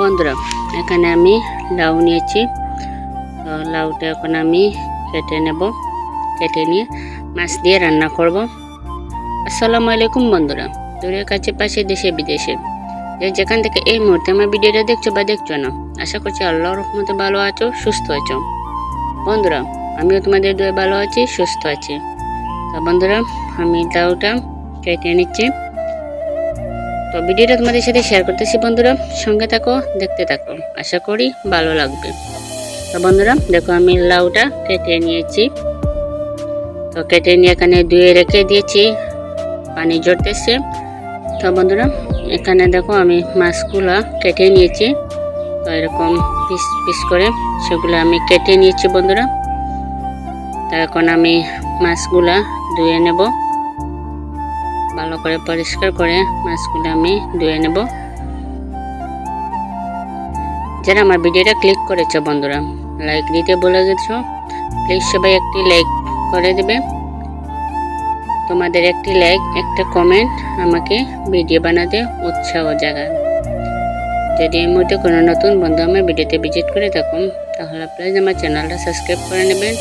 বন্ধুরা, এখানে আমি লাউ নিয়েছি। তো লাউটা এখন আমি কেটে নেব। কেটে নিয়ে মাছ দিয়ে রান্না করব। আসসালামু আলাইকুম বন্ধুরা, দূরের কাছে, পাশে দেশে, বিদেশে। যেখান থেকে এই মুহূর্তে আমার ভিডিওটা দেখছ বা দেখছ না, আশা করছি আল্লাহর রহমতে ভালো আছো, সুস্থ আছো। বন্ধুরা, আমিও তোমাদের দুয়ে ভালো আছি, সুস্থ আছি। তো বন্ধুরা, আমি লাউটা কেটে নিচ্ছি। তো ভিডিওটা তোমাদের সাথে শেয়ার করতেছি বন্ধুরা। সঙ্গে থাকো, দেখতে থাকো। আশা করি ভালো লাগবে। তো বন্ধুরা, দেখো আমি লাউটা কেটে নিয়েছি। তো কেটে নিয়ে এখানে ধুয়ে রেখে দিয়েছি। পানি জড়তেছে তো বন্ধুরা, এখানে দেখো আমি মাছগুলো কেটে নিয়েছি। তো এরকম পিস পিস করে সেগুলো আমি কেটে নিয়েছি বন্ধুরা। তো এখন আমি মাছগুলা ধুয়ে নেব। ভালো করে পরিষ্কার করে মাছগুলো আমি ধুয়ে নেব। যারা আমার ভিডিওটা ক্লিক করেছ বন্ধুরা লাইক দিতে বলে গেছো প্লিজ সবাই একটি লাইক করে দেবে। তোমাদের একটি লাইক একটা কমেন্ট আমাকে ভিডিও বানাতে উৎসাহ জাগায়। যদি এই মুহূর্তে কোনো নতুন বন্ধু আমার ভিডিওতে ভিজিট করে থাকুন, তাহলে প্লিজ আমার চ্যানেলটা সাবস্ক্রাইব করে নেবেন,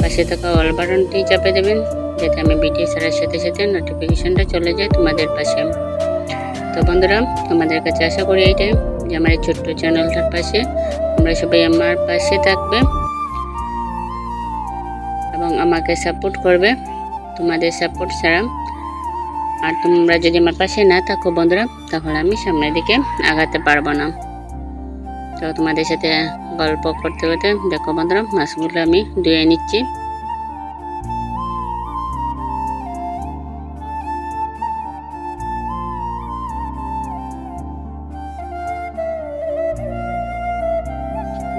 পাশে থাকা অল বাটনটি চাপে দেবেন। যাতে আমি ভিডিও ছাড়ার সাথে সাথে নোটিফিকেশনটা চলে যায় তোমাদের পাশে। তো বন্ধুরা, তোমাদের কাছে আশা করি এইটাই যে আমার এই ছোট্ট চ্যানেলটার পাশে তোমরা সবাই আমার পাশে থাকবে এবং আমাকে সাপোর্ট করবে, তোমাদের সাপোর্ট ছাড়া। আর তোমরা যদি আমার পাশে না থাকো বন্ধুরা, তাহলে আমি সামনের দিকে আগাতে পারব না। তো তোমাদের সাথে গল্প করতে করতে দেখো বন্ধুরা, মাছগুলো আমি ধুয়ে নিচ্ছি।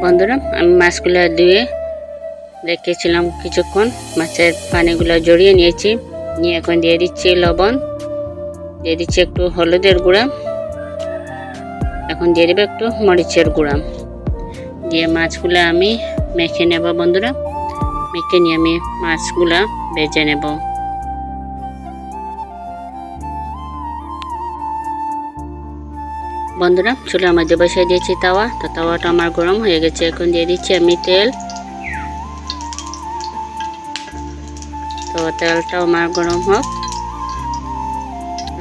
বন্ধুরা, আমি মাছগুলো ধুয়ে রেখেছিলাম কিছুক্ষণ। মাছের পানিগুলো জড়িয়ে নিয়েছি। নিয়ে এখন দিয়ে দিচ্ছি লবণ। দিয়ে দিচ্ছি একটু হলুদের গুঁড়া। এখন দিয়ে দেবো একটু মরিচের গুঁড়া। দিয়ে মাছগুলো আমি মেখে নেব বন্ধুরা। মেখে নিয়ে আমি মাছগুলা ভেজে নেব। বন্ধুরা চুলার মধ্যে বসিয়ে দিয়েছি তাওয়া। তো তাওয়াটা আমার গরম হয়ে গেছে, এখন দিয়ে দিচ্ছি আমি তেল। তো তেলটাও আমার গরম হোক।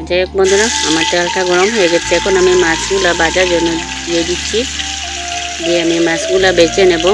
যাই হোক বন্ধুরা, আমার তেলটা গরম হয়ে গেছে, এখন আমি মাছগুলো বাজার জন্য দিয়ে দিচ্ছি। দিয়ে আমি মাছগুলো বেছে নেব।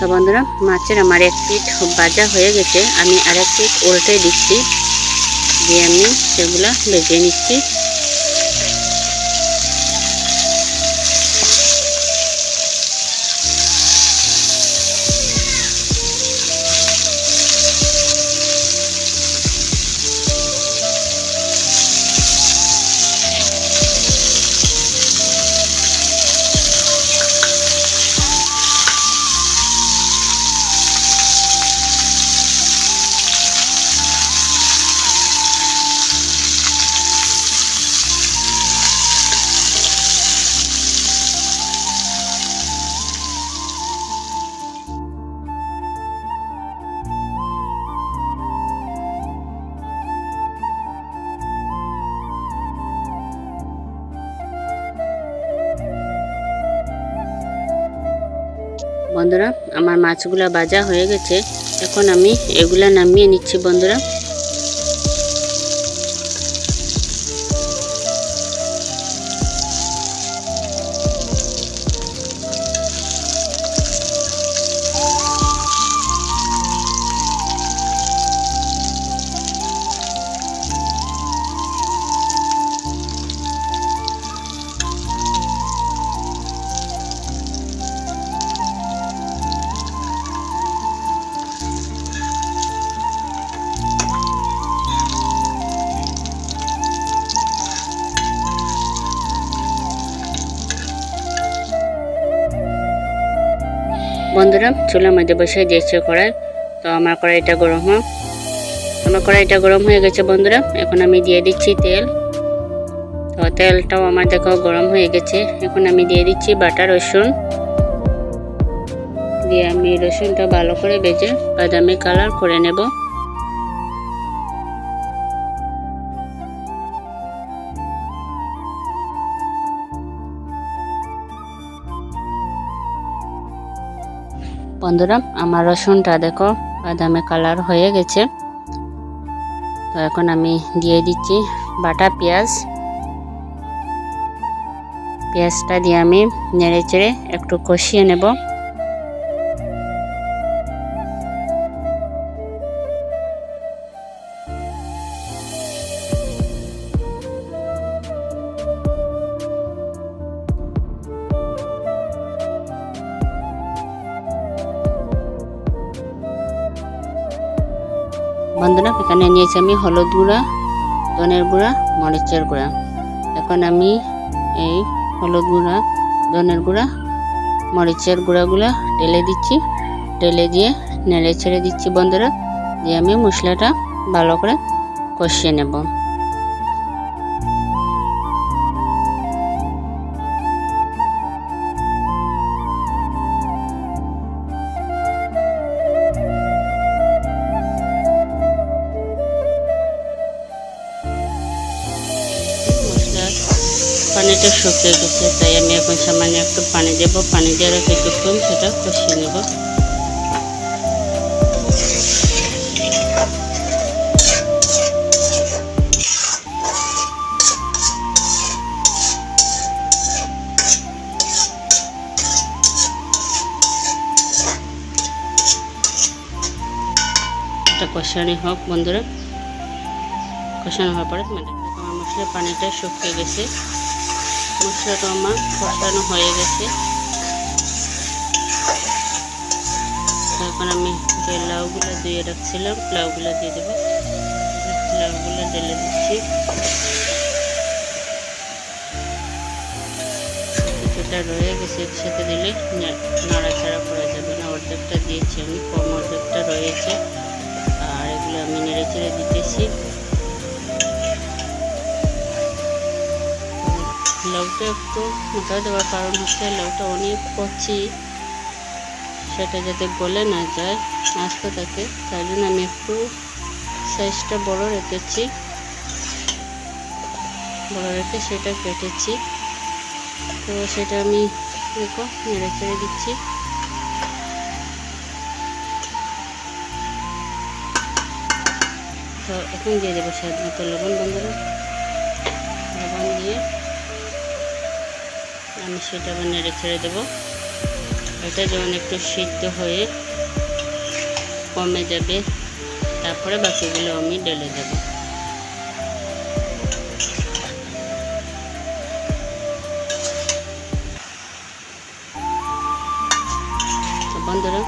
তো বন্ধুরা, মাছের আমার এক পিঠ ভাজা হয়ে গেছে। আমি আরেক পিঠ উল্টে দিচ্ছি। দিয়ে আমি সেগুলো ভেজে নিচ্ছি। বন্ধুরা আমার মাছগুলো বাজা হয়ে গেছে। এখন আমি এগুলা নামিয়ে নিচ্ছি বন্ধুরা। বন্ধুরা, চুলার মধ্যে বসে দিয়েছে কড়াই। তো আমার কড়াইটা গরম হোক। আমার কড়াইটা গরম হয়ে গেছে বন্ধুরা, এখন আমি দিয়ে দিচ্ছি তেল। তো তেলটাও আমার দেখো গরম হয়ে গেছে, এখন আমি দিয়ে দিচ্ছি বাটা রসুন। দিয়ে আমি রসুনটা ভালো করে বেজে বাদামি কালার করে নেব। বন্ধুরা, আমার রসুনটা দেখো, বাদামে কালার হয়ে গেছে। তো এখন আমি দিয়ে দিচ্ছি বাটা পেঁয়াজ। পেঁয়াজটা দিয়ে আমি নেড়ে চেড়ে একটু কষিয়ে নেব। বন্ধুরা, এখানে নিয়েছি আমি হলুদ গুঁড়া, ধনের গুঁড়া, মরিচের গুঁড়া। এখন আমি এই হলুদ গুঁড়া, ধনের গুঁড়া, মরিচের গুঁড়াগুলো ঢেলে দিচ্ছি। ঢেলে দিয়ে নেড়ে ছেড়ে দিচ্ছি বন্ধুরা, দিয়ে আমি মশলাটা ভালো করে কষিয়ে নেব। পানিটা শুকিয়ে গেছে, তাই আমি এখন সামান্য একটু পানি দেব। পানি দেওয়ার কিছুক্ষণ সেটা কষিয়ে নেব। এটা কষানি হোক, বন্ধুরা। কষানো হওয়ার পরে মানে আমার মশলার পানিটা শুকিয়ে গেছে। মশলাটা আমার কষানো হয়ে গেছে। এখন আমি যে লাউগুলো দিয়ে রাখছিলাম, লাউগুলো দিয়ে দেবো। লাউগুলো ঢেলে দিচ্ছি। কিছুটা রয়ে গেছে একসাথে দিলে নাড়াচাড়া করা যাবে না। অর্ধেকটা দিয়েছি আমি, কম অর্ধেকটা রয়েছে। আর এগুলো আমি নেড়ে চেড়ে দিতেছি। লাউটা একটু মোটা দেওয়ার কারণ হচ্ছে লাউটা অনেক কচি। সেটা যাতে গলে না যায় আস্তে থাকে তাই জন্য আমি একটু সাইজটা বড় রেখেছি। বড় রেখে সেটা কেটেছি। তো সেটা আমি দেখো নেড়ে চেড়ে দিচ্ছি। তো এখন দিয়ে দেবো স্বাদ মতো লবণ, বন্ধুরা। আমি সেটা আবার নেড়ে ছেড়ে দেবো। এটা যেমন একটু সিদ্ধ হয়ে কমে যাবে, তারপরে বাকিগুলো আমি ঢেলে দেবো। বন্ধুরা,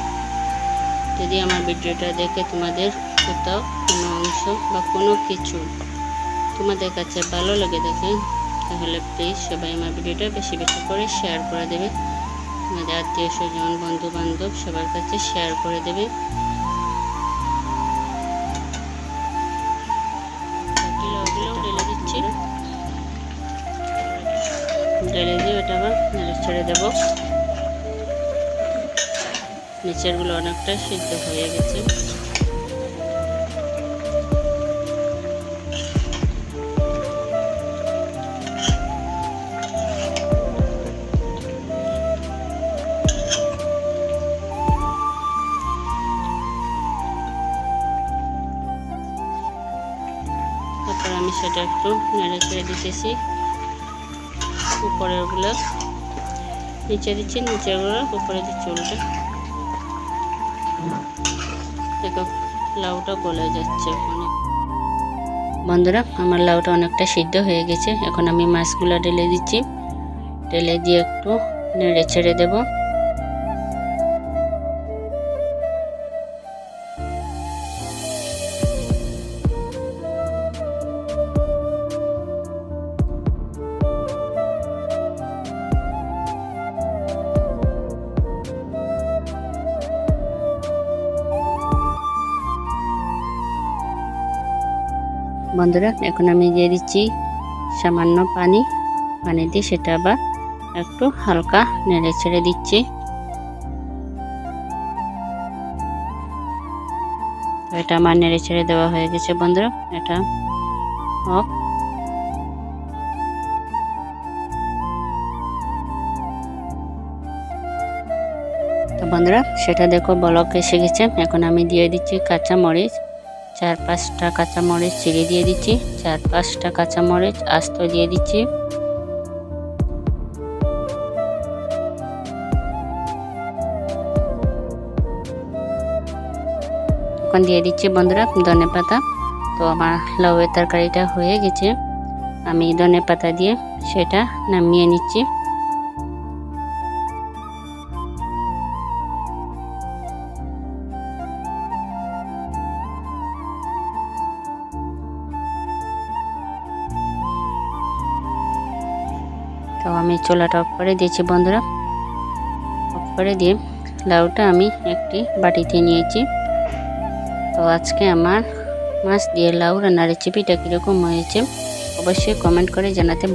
যদি আমার ভিডিওটা দেখে তোমাদের কোথাও কোনো অংশ বা কোনো কিছু তোমাদের কাছে ভালো লেগে দেখে তাহলে প্লিজ সবাই আমার ভিডিওটা বেশি বেশি করে শেয়ার করে দেবে। আমাদের আত্মীয় স্বজন বন্ধু বান্ধব সবার কাছে শেয়ার করে দেবে। ঢেলে দিয়ে ওটা আবার নেড়ে ছেড়ে দেবো। নিচেরগুলো অনেকটা সিদ্ধ হয়ে গেছে। সেটা একটু নেড়ে ছেড়ে দিতেছি। উপরেরগুলো নিচে দিচ্ছি, নিচেরগুলো উপরে দিচ্ছি উল্টে দেখো, লাউটা গলে যাচ্ছে ওখানে বন্ধুরা, আমার লাউটা অনেকটা সিদ্ধ হয়ে গেছে। এখন আমি মাছগুলো ঢেলে দিচ্ছি। ঢেলে দিয়ে একটু নেড়ে ছেড়ে দেবো। বন্ধুরা, এখন আমি দিয়ে দিচ্ছি সামান্য পানি। পানি দিয়ে সেটা আবার একটু হালকা নেড়ে ছেড়ে দিচ্ছি। এটা আমার নেড়ে ছেড়ে দেওয়া হয়ে গেছে বন্ধুরা, এটা তো বন্ধুরা, সেটা দেখো বলক এসে গেছে। এখন আমি দিয়ে দিচ্ছি কাঁচা মরিচ চার পাঁচটা কাঁচা মরিচ চিড়ে দিয়ে দিচ্ছি। চার পাঁচটা কাঁচা মরিচ আস্ত দিয়ে দিচ্ছি। এখন দিয়ে দিচ্ছি বন্ধুরা ধনে পাতা। তো আমার লাউয়ের তরকারিটা হয়ে গেছে। আমি ধনে পাতা দিয়ে সেটা নামিয়ে নিচ্ছি। আমি চোলাটা অফ করে দিয়েছি বন্ধুরা। অফ করে দিয়ে লাউটা আমি একটি বাটিতে নিয়েছি। তো আজকে আমার মাছ দিয়ে লাউ রান্নার রেসিপিটা কীরকম হয়েছে, অবশ্যই কমেন্ট করে জানাতে